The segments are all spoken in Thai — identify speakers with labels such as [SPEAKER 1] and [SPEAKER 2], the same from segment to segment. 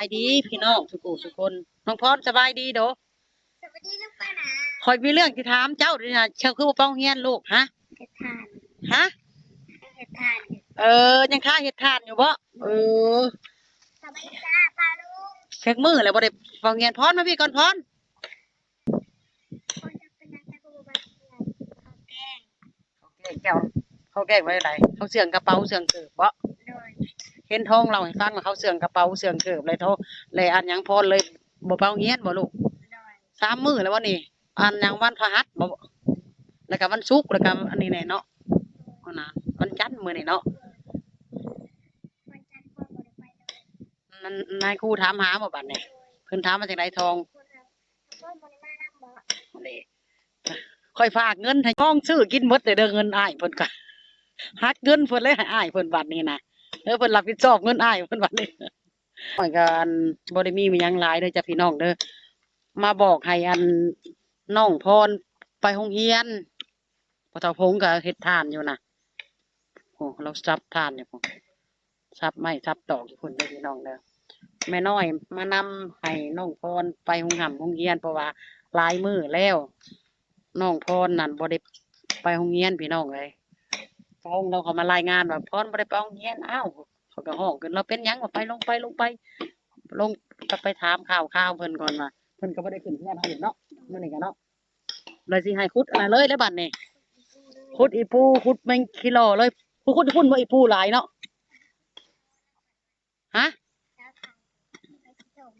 [SPEAKER 1] ายดีพี่น้องทุกผู้ทุกคนน้องพรสบายดีโด
[SPEAKER 2] สวัสดีลูกป้าหนา
[SPEAKER 1] คอยมีเรื่องที่ถามเจ้าด้วยนะเจ้าคือบ่เป้าเฮียนลูกฮะ
[SPEAKER 2] เห็ดทาน
[SPEAKER 1] ฮะ
[SPEAKER 2] เห็ดทาน
[SPEAKER 1] เออยังค่าเฮ็ดทานอยู่บ่เออ
[SPEAKER 2] สวัสดีจ้าป้าลุง
[SPEAKER 1] เช็คมือแล้วบ่ได้เป้าเฮียนพรมาพี่ก่อนพร
[SPEAKER 2] คนจะเป็นนักตะกูบ้านเขาแกล้ง
[SPEAKER 1] เขาแกล้งเจ้าเขาแกล้งไว้ไหนเขาเสื่องกระเป๋าเสื่องเกิบบ่
[SPEAKER 2] โดย
[SPEAKER 1] เห็นท้องเราให้ฟังว่าเขาเสื่องกระเป๋าเสื่องเกิบเลยโทเลยอันหยังพรเลยบ่เป้าเฮียนบ่ลูก
[SPEAKER 2] โดย
[SPEAKER 1] สามมื้อแล้ววะนี่อันหยังวันพฤหัสบ่แล้วก็วันศุกร์แล้วก็อันนี้แน่เนาะเอานะวันจันทร์มื้อนี่เนาะ
[SPEAKER 2] วันจันทร์พ่อบริไปเลย
[SPEAKER 1] นั่นนายครูถามหาบ่บัดนี่เพิ่นถามมาจากไหนทอง
[SPEAKER 2] คนเราพ่อบริมานั่งบอก
[SPEAKER 1] นี่ค่อยฝากเงินให้น้องซื้อกินหมดแต่เด้อเงินอ้ายเพิ่นก็หักเงินเพิ่นเลยให้อ้ายเพิ่นบัดนี้นะ เออเพิ่นรับผิดชอบเงินอ้ายเพิ่นบัดนี้ข้อยก็อันบ่ได้มีมีหยังหลายเด้อจ้ะพี่น้องเด้อมาบอกให้อันน้องพรไปโรงเรียนพอเฒ่าพงก็เฮ็ดทานอยู่น่ะโอ้เราซับทานอยู่พุ่นซับไม้ซับตอกอยู่พุ่นเด้อพี่น้องเด้อแม่น้อยมานำให้น้องพรไปโรงหำโรงเรียนเพราะว่าหลายมือแล้วน้องพรนั่นบ่ได้ไปโรงเรียนพี่น้องเลย ฟ้องเราเขามารายงานว่าพรบ่ได้ไปโรงเรียนอ้าวเขาก็ห้องขึ้นเราเป็นหยังว่าไปลงไปลงไป ลงก็ไปถามข่าวข่าวเพิ่นก่อนว่าเพิ่นก็บ่ได้ขึ้นเรียนเฮาอีกเนาะมื้อนี้ก็เนาะเลยสิให้ขุดอะไรเลยแล้วบัดนี้ขุดอีปูขุดแมงกิโลเลยผู้ขุดพุ่นบ่อีปูหลายเนาะฮะ
[SPEAKER 2] แล้วค่ะไปส่ง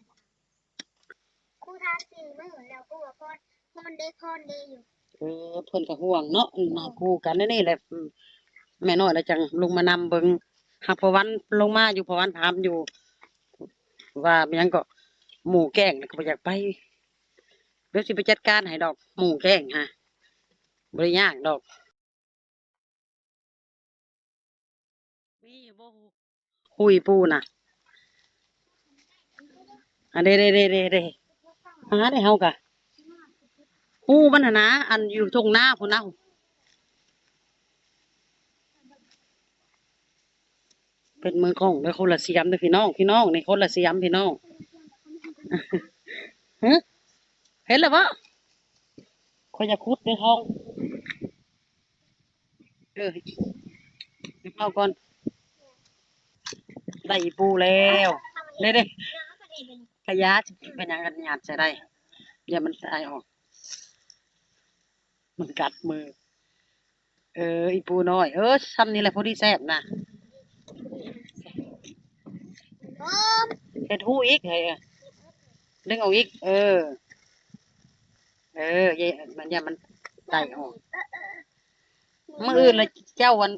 [SPEAKER 2] ครูทาสี่มือแล้วกูว่าพ่อพ่อนเด็กพ่อนเด็กอยู่
[SPEAKER 1] เออเพิ่นก็ห่วงเนาะมาคู่กันนี่นี่แหละอืม แม่น้อยแล้วจังลงมานำเบิงหักพอวันลงมาอยู่พอวันถามอยู่ ว่ามันยังก็หมู่แกล้งก็บ่อยากไปเดี๋ยวสิไปจัดการให้ดอกหมู่แกล้งฮะบ่ได้ยากดอกมีอยู่บ่ฮู้คุยปูน่ะอันเด้เด้เด้เด้เด้หาได้เฮากะหูมันนะนะอันอยู่ตรงหน้าพุ่นนะ เป็นมือกล้องเด้อคนละเสียมเด้อพี่น้อง พี่น้องในคนละเสียมพี่น้องเห็นแล้วปะคอยจะคุดในท้อง เออเดี๋ยวเอาก่อนได้ปูแล้วเด้เด้ขยะเป็นยังกันหยาดใส่ได้อย่ามันตายออก มันกัดมือ เออ อีปูน้อย เออซ้ำนี่แหละพอดีแซ่บนะ เฮ็ดหูอีกเฮ้ยดึงเอาอีก เออ เออเยมันอย่ามันไต่ออกมื่ออื่นเลยเจ้าวัน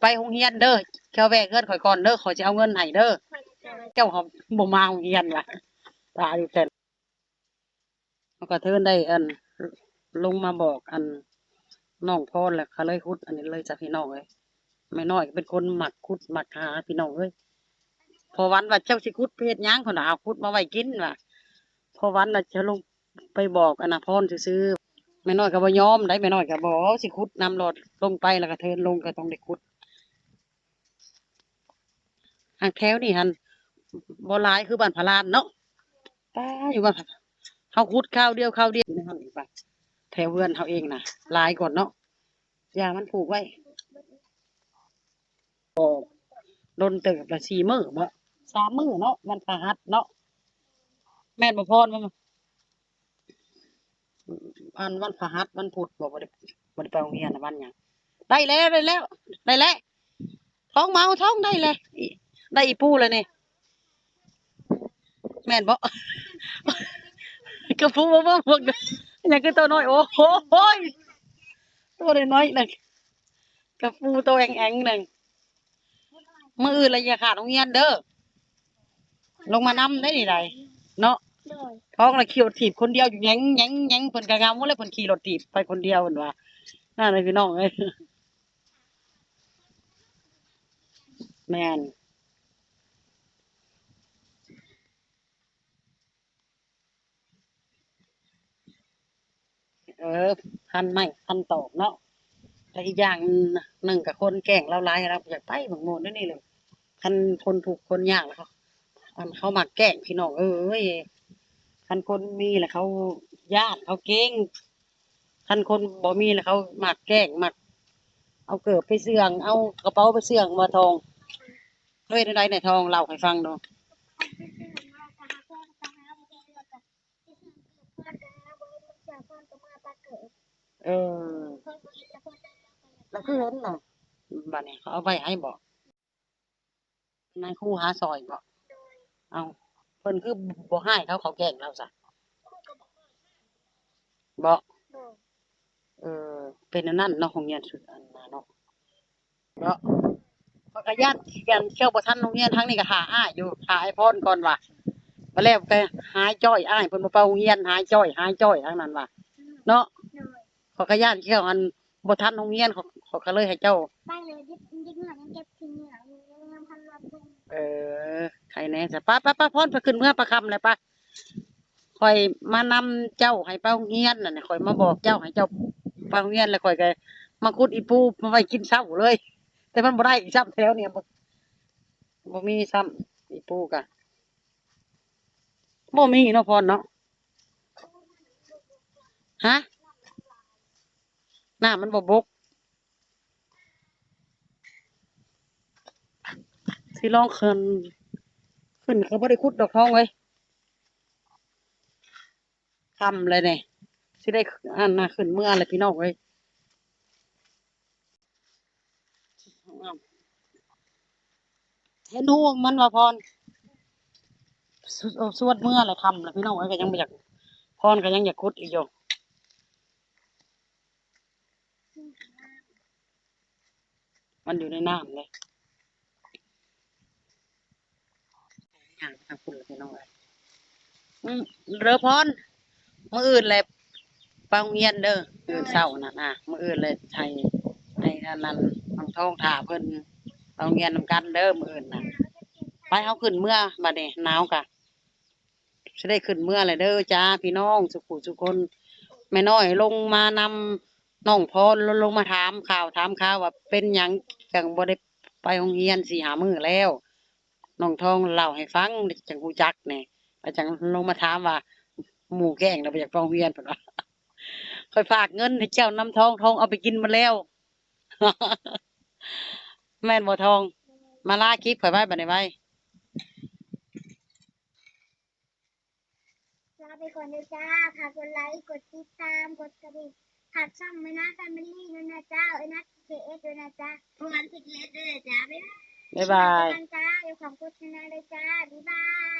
[SPEAKER 1] ไปโรงเรียนเด้อเจ้าแวะเงินข่อยก่อนเด้อขอยจะเอาเงินให้เด้อเจ้าเขาบ่มาโรงเรียนว่ะตายอยู่แต่เขาก็เทินได้อันลงมาบอกอันน้องพ่อแหละเขาเลยคุด อันนี้เลยจากพี่น้องเลยไม่น้อยเป็นคนหมักคุดหมักหาพี่น้องเลย พอวันว่าเจ้าสิคุดเพศหยังคนน่ะเอาคุดมาไว้กินว่ะพอวันว่าจะลงไปบอกอนาพรซื้อๆไม่น้อยก็บ่ยอมได้ไม่น้อยก็บอกสิคุดนำรถลงไปแล้วก็เทินลงก็ต้องได้คุดทางแถวนี่ฮันบ่หลายคือบ้านพลานเนาะป้าอยู่บ้านเฮาคุดข้าวเดียวข้าวเดียวนะครับอีกไปแถวเพื่อนเขาเองนะลายก่อนเนาะยามันผูกไว้โอ้โดนเติบละสี่มือบ่ สามมือเนาะมันพาหัดเนาะแม่นบ่พรบ่มาอันวันพาหัดวันพุธบ่บ่ได้บ่ได้ไปโรงเรียนนะวันหยังได้แล้วได้แล้วได้แล้วท้องเมาท้องได้เลยอิได้อีปูเลยนี่แม่นบ่กระปูบ่บ่พวกเด้อยังคือตัวน้อยโอ้โหโอ้ยตัวน้อยๆหนึ่งกับปูตัวแองๆหนึ่งมืออื่นเลยอย่าขาดโรงเรียนเด้อ ลงมานำได้ดีไรเนาะ
[SPEAKER 2] โดย
[SPEAKER 1] ท้องละขี่รถถีบคนเดียวอยู่แยังแยังแยังเพิ่นกะงามว่าเลยเพิ่นขี่รถถีบไปคนเดียวเพิ่นว่าน่าเลยพี่น้องเอ้ยแม่นเออพันไม่พันตอกเนาะแต่อีกอย่างหนึ่งกับคนแก่งเราหลายเราอยากไปบางโมนด้วยนี่เลยคันคนถูกข์คนยากแล้วเขา คันเขามักแกล้งพี่น้องเอ้ยคันคนมีแหละเขาญาติเขาเก่งคันคนบ่มีแหละเขามักแกล้งมัก เอาเกิบไปเสื่อง เอากระเป๋าไปเสื่องมาทองเฮ้ยได้ไหนทองเล่าให้ฟังดูเออแล้วคือเห็นน่ะบัดนี้เขาเอาไปให้บอกนายครูหาซอยบอก เอาเพิ่นคือบ่ให้เขาเขาแกล้งเราซะบอกเออ เป็นอันนั้นเนาะโรงเรียนสุดอันน่ะเนาะเนาะพอกระยันกันเที่ยวบ่ทันโรงเรียนทั้งนี้ก็หาอ้ายอยู่หาไอ้พรก่อนว่ะมาแล้วก็หายจ้อยอ้ายเพิ่นบ่ไปโรงเรียนหายจ้อยหายจ้อยทั้งนั้นว่ะเนาะขอกระยันเที่ยวอันบ่ทันโรงเรียนเขาเขาก็เลยให้เจ้า
[SPEAKER 2] ไปเลยยึดยึดเหงื่อยังเก็บทิ้งเหงื่อยังพันรับ
[SPEAKER 1] เออ ใครแน่จะป้าป้าป้าพรไปขึ้นเมื่อประคำเลยป้าคอยมานำเจ้าให้เป้าเงียนน่ะเนี่ยคอยมาบอกเจ้าให้เจ้าเป้าเงียนแล้วคอยก็มาคุดอีปูมาไว้กินเช้าเลย แต่มันบ่ได้อีกซ้ำแถวเนี่ยบ่บ่มีซ้ำอีปูกะบ่มีเนาะพรเนาะฮะหน้ามันบ่บกสิลองขึ้น ขึ้นเขาบ่ได้ขุดดอกทองไว้คำเลยเนี่ยสิได้อันน่ะขึ้นเมื่ออะไรพี่น้องเว้ยเห็นหูมันว่าพรสวดเมื่ออะไรคำแล้วพี่น้องเว้ยก็ยังไม่อยากพรก็ยังอยากขุดอีกอยู่มันอยู่ในน้ำเลย อย่างทางคุณพี่น้องเว้ยเรือพรมื่ออื่นเลยไปโรงเรียนเด้อมื้ออื่นเช้าน่ะนะมื่ออื่นเลยไทยไอ้อันนั้นน้ำทองถาเพิ่นปโรงเรียนนำกันเด้อมื่ออื่นนะไปเอาขึ้นเมื่อบัดนี้หนาวกะจะได้ขึ้นเมื่อเลยเด้อจ้าพี่น้องสุขุสุคนแม่น้อยลงมานำน้องพรลงมาถามข่าวถามข่าวว่าเป็นหยังจังบ่ได้ไปโรงเรียนสี่หามือแล้ว น้องทองเล่าให้ฟังจังฮู้จักแหน่ไปจังลงมาถามว่า หมู่แกล้งเราไปจากโรงเรียนเพิ่นว่าค่อยฝากเงินให้เจ้านำทองทองเอาไปกินมาแล้ว แม่นบ่ทอง มาลาคลิปข่อยไว้บัดนี้ไว้
[SPEAKER 2] ลาไปก่อนเลยจ้าฝากกดไลค์กดติดตามกดกระดิ่งผักช่องไม่น่าแฟมิลี่ด้วยนะจ้าเอ้ยนะเคเอสด้วยนะจ้าพวกมันเคเอสด้วยนะจ้าบ๊ายบาย
[SPEAKER 1] บ๊ายบาย
[SPEAKER 2] จ้าเดี๋ยวของโฆษณาเลยจ้าบ๊ายบาย